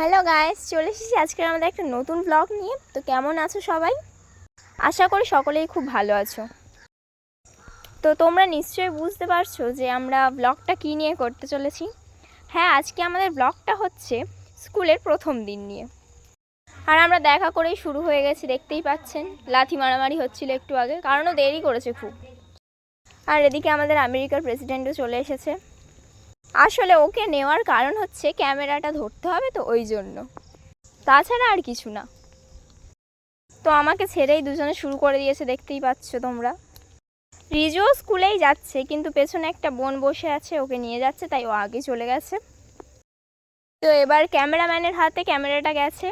Hello guys, চলে এসেছি আজকে আমাদের একটা নতুন ব্লগ নিয়ে। তো কেমন আছো সবাই? আশা করি সকলেই খুব ভালো আছো। তো তোমরা নিশ্চয়ই বুঝতে পারছ যে আমরা ব্লগটা কী নিয়ে করতে চলেছি। হ্যাঁ আজকে আমাদের ব্লগটা হচ্ছে স্কুলের প্রথম দিন নিয়ে। আর আমরা দেখা করেই শুরু হয়ে গেছি, দেখতেই পাচ্ছেন। লাথি মারামারি হচ্ছিল একটু আগে, কারণও দেরি করেছে খুব। আর এদিকে আমাদের আমেরিকার প্রেসিডেন্টও চলে এসেছে। আসলে ওকে নেওয়ার কারণ হচ্ছে ক্যামেরাটা ধরতে হবে তো ওই জন্য। তাছাড়া আর কিছু না। তো আমাকে ছেড়েই দুজনে শুরু করে দিয়েছে, দেখতেই পাচ্ছ তোমরা। রিজুও স্কুলেই যাচ্ছে, কিন্তু পেছনে একটা বোন বসে আছে, ওকে নিয়ে যাচ্ছে, তাই ও আগে চলে গেছে। তো এবার ক্যামেরাম্যানের হাতে ক্যামেরাটা গেছে।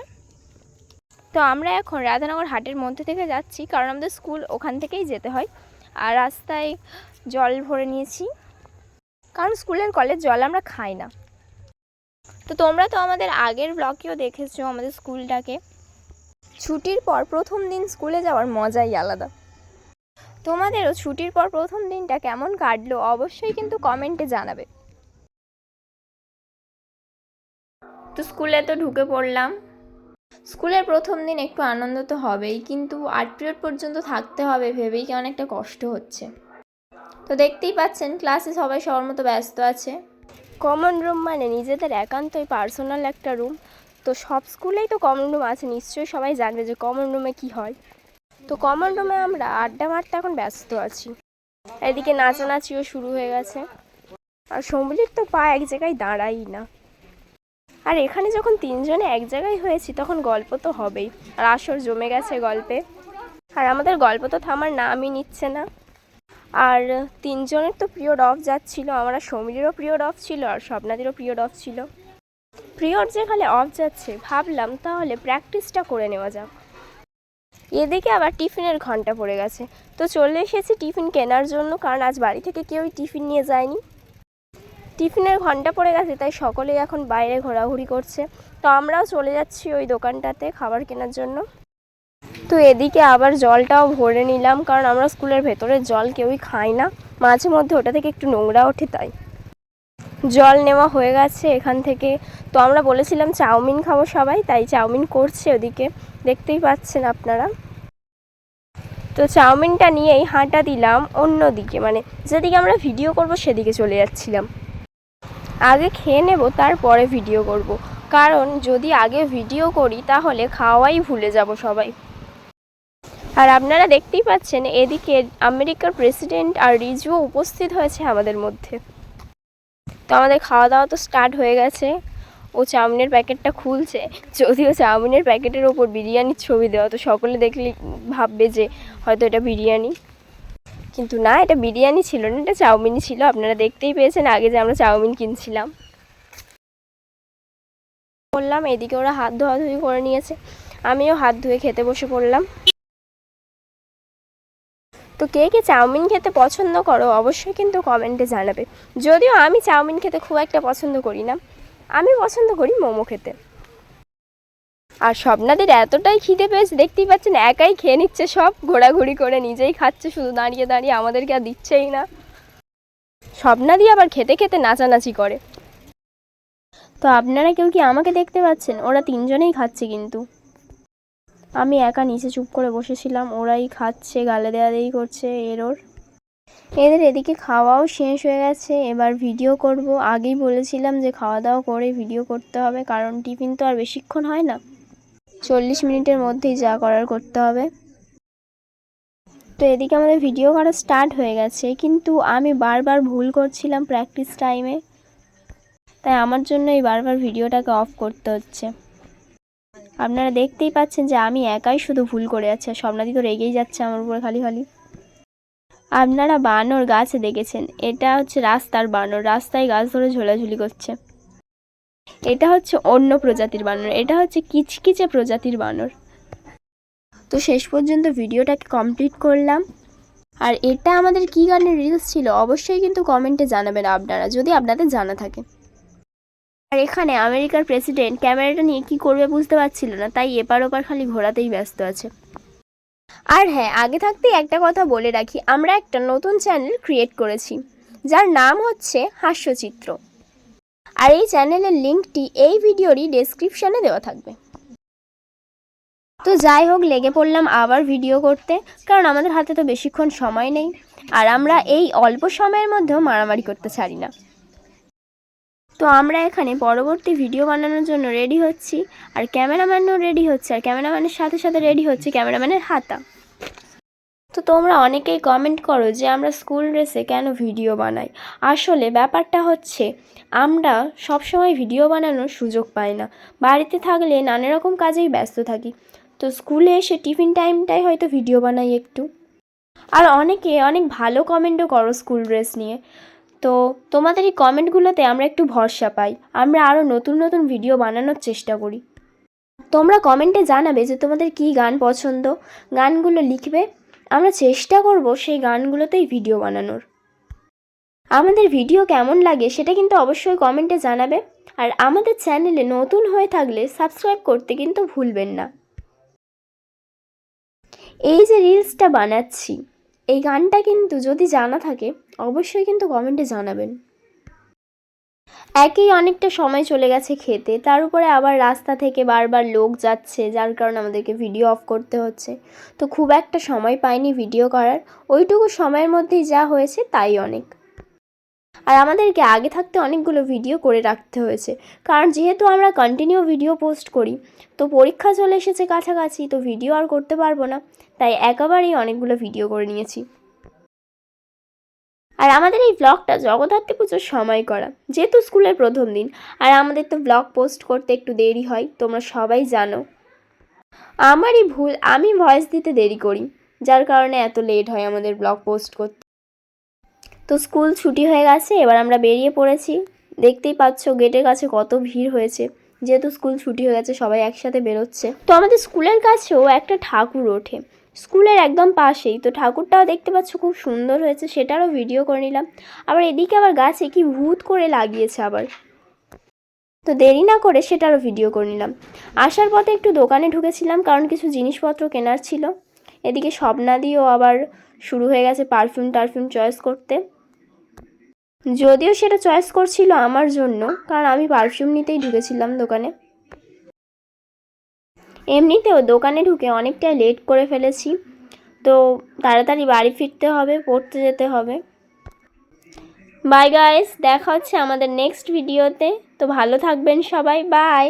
তো আমরা এখন রাধানগর হাটের মধ্যে থেকে যাচ্ছি, কারণ আমাদের স্কুল ওখান থেকেই যেতে হয়। আর রাস্তায় জল ভরে নিয়েছি। কারণ স্কুলের কলের জল আমরা খাই না। তো তোমরা তো আমাদের আগের ব্লকেও দেখেছ আমাদের স্কুলটাকে। ছুটির পর প্রথম দিন স্কুলে যাওয়ার মজাই আলাদা। তোমাদেরও ছুটির পর প্রথম দিনটা কেমন কাটলো অবশ্যই কিন্তু কমেন্টে জানাবে। তো স্কুলে তো ঢুকে পড়লাম। স্কুলের প্রথম দিন একটু আনন্দ তো হবেই, কিন্তু আট পিরিয়ড পর্যন্ত থাকতে হবে, ভেবেই কেমন একটা কষ্ট হচ্ছে। তো দেখতেই পাচ্ছেন, ক্লাসে সবাই সবার মতো ব্যস্ত আছে। কমন রুম মানে নিজেদের একান্তই পার্সোনাল একটা রুম তো সব স্কুলেই তো কমন রুম আছে, নিশ্চয়ই সবাই জানবে যে কমন রুমে কি হয়। তো কমন রুমে আমরা আড্ডা মারতে এখন ব্যস্ত আছি। এদিকে নাচানাচিও শুরু হয়ে গেছে। আর সম্বলির তো পা এক জায়গায় দাঁড়াই না। আর এখানে যখন তিনজনে এক জায়গায় হয়েছি, তখন গল্প তো হবেই। আর আসর জমে গেছে গল্পে। আর আমাদের গল্প তো থামার নামই নিচ্ছে না। আর তিনজনের তো পিরিয়ড অফ যাচ্ছিল, আমরা সমীরেরও পিরিয়ড অফ ছিল আর স্বপ্নাদেরও পিরিয়ড অফ ছিল। পিরিয়ড যেখানে অফ যাচ্ছে, ভাবলাম তাহলে প্র্যাকটিসটা করে নেওয়া যাক। এদিকে আবার টিফিনের ঘণ্টা পড়ে গেছে। তো চলে এসেছি টিফিন কেনার জন্য, কারণ আজ বাড়ি থেকে কেউই টিফিন নিয়ে যায়নি। টিফিনের ঘণ্টা পড়ে গেছে, তাই সকলেই এখন বাইরে ঘোরাঘুরি করছে। তো আমরাও চলে যাচ্ছি ওই দোকানটাতে খাবার কেনার জন্য। তো এদিকে আবার জলটাও ভরে নিলাম, কারণ আমরা স্কুলের ভেতরের জল কেউই খাই না। মাঝে মধ্যে ওটা থেকে একটু নোংরা ওঠে তাই। জল নেওয়া হয়ে গেছে এখান থেকে। তো আমরা বলেছিলাম চাউমিন খাব সবাই, তাই চাউমিন করছে ওদিকে। দেখতেই পাচ্ছেন আপনারা। তো চাউমিনটা নিয়েই হাঁটা দিলাম অন্য দিকে মানে যেদিকে আমরা ভিডিও করব সেদিকে চলে যাচ্ছিলাম। আগে খেয়ে নেব, তারপরে ভিডিও করব। কারণ যদি আগে ভিডিও করি, তাহলে খাওয়াই ভুলে যাব সবাই। আর আপনারা দেখতেই পাচ্ছেন, এদিকে আমেরিকার প্রেসিডেন্ট আর রিজুও উপস্থিত হয়েছে আমাদের মধ্যে। তো আমাদের খাওয়া দাওয়া তো স্টার্ট হয়ে গেছে। ও চাউমিনের প্যাকেটটা খুলছে। যদিও চাউমিনের প্যাকেটের ওপর বিরিয়ানির ছবি দেওয়া, তো সকলে দেখলে ভাববে যে হয়তো এটা বিরিয়ানি। কিন্তু না, এটা বিরিয়ানি ছিল না, এটা চাউমিনই ছিল। আপনারা দেখতেই পেয়েছেন আগে যে আমরা চাউমিন কিনছিলাম। বললাম, এদিকে ওরা হাত ধোয়াধুয়ি করে নিয়েছে। আমিও হাত ধুয়ে খেতে বসে পড়লাম। তো কে কে চাউমিন খেতে পছন্দ করো অবশ্যই কিন্তু কমেন্টে জানাবে। যদিও আমি চাউমিন খেতে খুব একটা পছন্দ করি না, আমি পছন্দ করি মোমো খেতে। আর স্বপ্নাদের এতটাই খিদে পেয়েছে, দেখতেই পাচ্ছেন একাই খেয়ে নিচ্ছে সব, ঘোরাঘুরি করে নিজেই খাচ্ছে, শুধু দাঁড়িয়ে দাঁড়িয়ে আমাদেরকে আর দিচ্ছেই না। স্বপ্নাদি আবার খেতে খেতে নাচানাচি করে। তো আপনারা কেউ কি আমাকে দেখতে পাচ্ছেন? ওরা তিনজনেই খাচ্ছে কিন্তু। আমি একা নিচে চুপ করে বসেছিলাম। ওরাই খাচ্ছে, গালে দেই করছে, এর ওর। এদের এদিকে খাওয়াও শেষ হয়ে গেছে। এবার ভিডিও করব। আগেই বলেছিলাম যে খাওয়া দাওয়া করে ভিডিও করতে হবে, কারণ টিফিন তো আর বেশিক্ষণ হয় না। চল্লিশ মিনিটের মধ্যেই যা করার করতে হবে। তো এদিকে আমাদের ভিডিও করা স্টার্ট হয়ে গেছে। কিন্তু আমি বারবার ভুল করছিলাম প্র্যাকটিস টাইমে তাই আমার জন্যই বারবার ভিডিওটাকে অফ করতে হচ্ছে। আপনারা দেখতেই পাচ্ছেন যে আমি একাই শুধু ভুল করে যাচ্ছি আর স্বপ্নাদি তো রেগেই যাচ্ছে আমার উপরে খালি খালি। আপনারা বানর গাছে দেখেছেন, এটা হচ্ছে রাস্তার বানর, রাস্তায় গাছ ধরে ঝোলাঝুলি করছে। এটা হচ্ছে অন্য প্রজাতির বানর, এটা হচ্ছে কিচকিচে প্রজাতির বানর। তো শেষ পর্যন্ত ভিডিওটাকে কমপ্লিট করলাম। আর এটা আমাদের কী গানের রিলস ছিল, অবশ্যই কিন্তু কমেন্টে জানাবেন আপনারা, যদি আপনাদের জানা থাকে। আর এখানে আমেরিকার প্রেসিডেন্ট ক্যামেরাটা নিয়ে কি করবে বুঝতে পারছিল না, তাই এপার ওপার খালি ঘোরাতেই ব্যস্ত আছে। আর হ্যাঁ আগে থাকতেই একটা কথা বলে রাখি, আমরা একটা নতুন চ্যানেল ক্রিয়েট করেছি, যার নাম হচ্ছে হাস্যচিত্র। আর এই চ্যানেলের লিঙ্কটি এই ভিডিওরই ডেসক্রিপশানে দেওয়া থাকবে। তো যাই হোক, লেগে পড়লাম আবার ভিডিও করতে, কারণ আমাদের হাতে তো বেশিক্ষণ সময় নেই, আর আমরা এই অল্প সময়ের মধ্যেও মারামারি করতে ছাড়ি না। তো আমরা এখানে পরবর্তী ভিডিও বানানোর জন্য রেডি হচ্ছি। আর ক্যামেরাম্যানও রেডি হচ্ছে, আর ক্যামেরাম্যানের সাথে সাথে রেডি হচ্ছে ক্যামেরাম্যানের হাতা। তো তোমরা অনেকেই কমেন্ট করো যে আমরা স্কুল ড্রেসে কেন ভিডিও বানাই। আসলে ব্যাপারটা হচ্ছে, আমরা সবসময় ভিডিও বানানোর সুযোগ পাই না। বাড়িতে থাকলে নানা রকম কাজেই ব্যস্ত থাকি। তো স্কুলে এসে টিফিন টাইমটাই হয়তো ভিডিও বানাই একটু। আর অনেকে অনেক ভালো কমেন্টও করো স্কুল ড্রেস নিয়ে। তো তোমাদের এই কমেন্টগুলোতে আমরা একটু ভরসা পাই। আমরা আরও নতুন নতুন ভিডিও বানানোর চেষ্টা করি। তোমরা কমেন্টে জানাবে যে তোমাদের কী গান পছন্দ, গানগুলো লিখবে। আমরা চেষ্টা করব সেই গানগুলোতেই ভিডিও বানানোর। আমাদের ভিডিও কেমন লাগে সেটা কিন্তু অবশ্যই কমেন্টে জানাবে। আর আমাদের চ্যানেলে নতুন হয়ে থাকলে সাবস্ক্রাইব করতে কিন্তু ভুলবেন না। এই যে রিলসটা বানাচ্ছি। এই গানটা কিন্তু যদি জানা থাকে, অবশ্যই কিন্তু কমেন্টে জানাবেন। একই অনেকটা সময় চলে গেছে খেতে, তার উপরে আবার রাস্তা থেকে বারবার লোক যাচ্ছে, যার কারণে আমাদেরকে ভিডিও অফ করতে হচ্ছে। তো খুব একটা সময় পাইনি ভিডিও করার, ওইটুকু সময়ের মধ্যেই যা হয়েছে তাই অনেক। আর আমাদেরকে আগে থাকতে অনেকগুলো ভিডিও করে রাখতে হয়েছে। কারণ যেহেতু আমরা কন্টিনিউ ভিডিও পোস্ট করি, তো পরীক্ষা চলে এসেছে কাছাকাছি, তো ভিডিও আর করতে পারব না। তাই একেবারেই অনেকগুলো ভিডিও করে নিয়েছি। আর আমাদের এই ব্লগটা জগদ্ধাত্রী পুজোর সময় করা। যেহেতু স্কুলের প্রথম দিন, আর আমাদের তো ব্লগ পোস্ট করতে একটু দেরি হয়, তোমরা সবাই জানো। আমারই ভুল, আমি ভয়েস দিতে দেরি করি, যার কারণে এত লেট হয় আমাদের ব্লগ পোস্ট করতে। তো স্কুল ছুটি হয়ে গেছে, এবার আমরা বেরিয়ে পড়েছি। দেখতেই পাচ্ছ গেটের কাছে কত ভিড় হয়েছে। যেহেতু স্কুল ছুটি হয়ে গেছে, সবাই একসাথে বেরোচ্ছে। তো আমাদের স্কুলের কাছেও একটা ঠাকুর ওঠে। স্কুলের একদম পাশেই। তো ঠাকুরটাও দেখতে পাচ্ছ খুব সুন্দর হয়েছে, সেটারও ভিডিও করে নিলাম। আবার এদিকে আবার গাছে কি ভূত করে লাগিয়েছে আবার। তো দেরি না করে সেটারও ভিডিও করে নিলাম। আসার পথে একটু দোকানে ঢুকেছিলাম, কারণ কিছু জিনিসপত্র কেনার ছিল। এদিকে স্বপ্নাদিও আবার শুরু হয়ে গেছে পারফিউম টারফিউম চয়েস করতে। যদিও সেটা চয়েস করছিল আমার জন্য, কারণ আমি পারফিউম নিতেই ঢুকেছিলাম দোকানে। এমনিতেও দোকানে ঢুকে অনেকটাই লেট করে ফেলেছি, তো তাড়াতাড়ি বাড়ি ফিরতে হবে, পড়তে যেতে হবে। বাই গাইস দেখা হচ্ছে আমাদের নেক্সট ভিডিওতে তো। ভালো থাকবেন সবাই বাই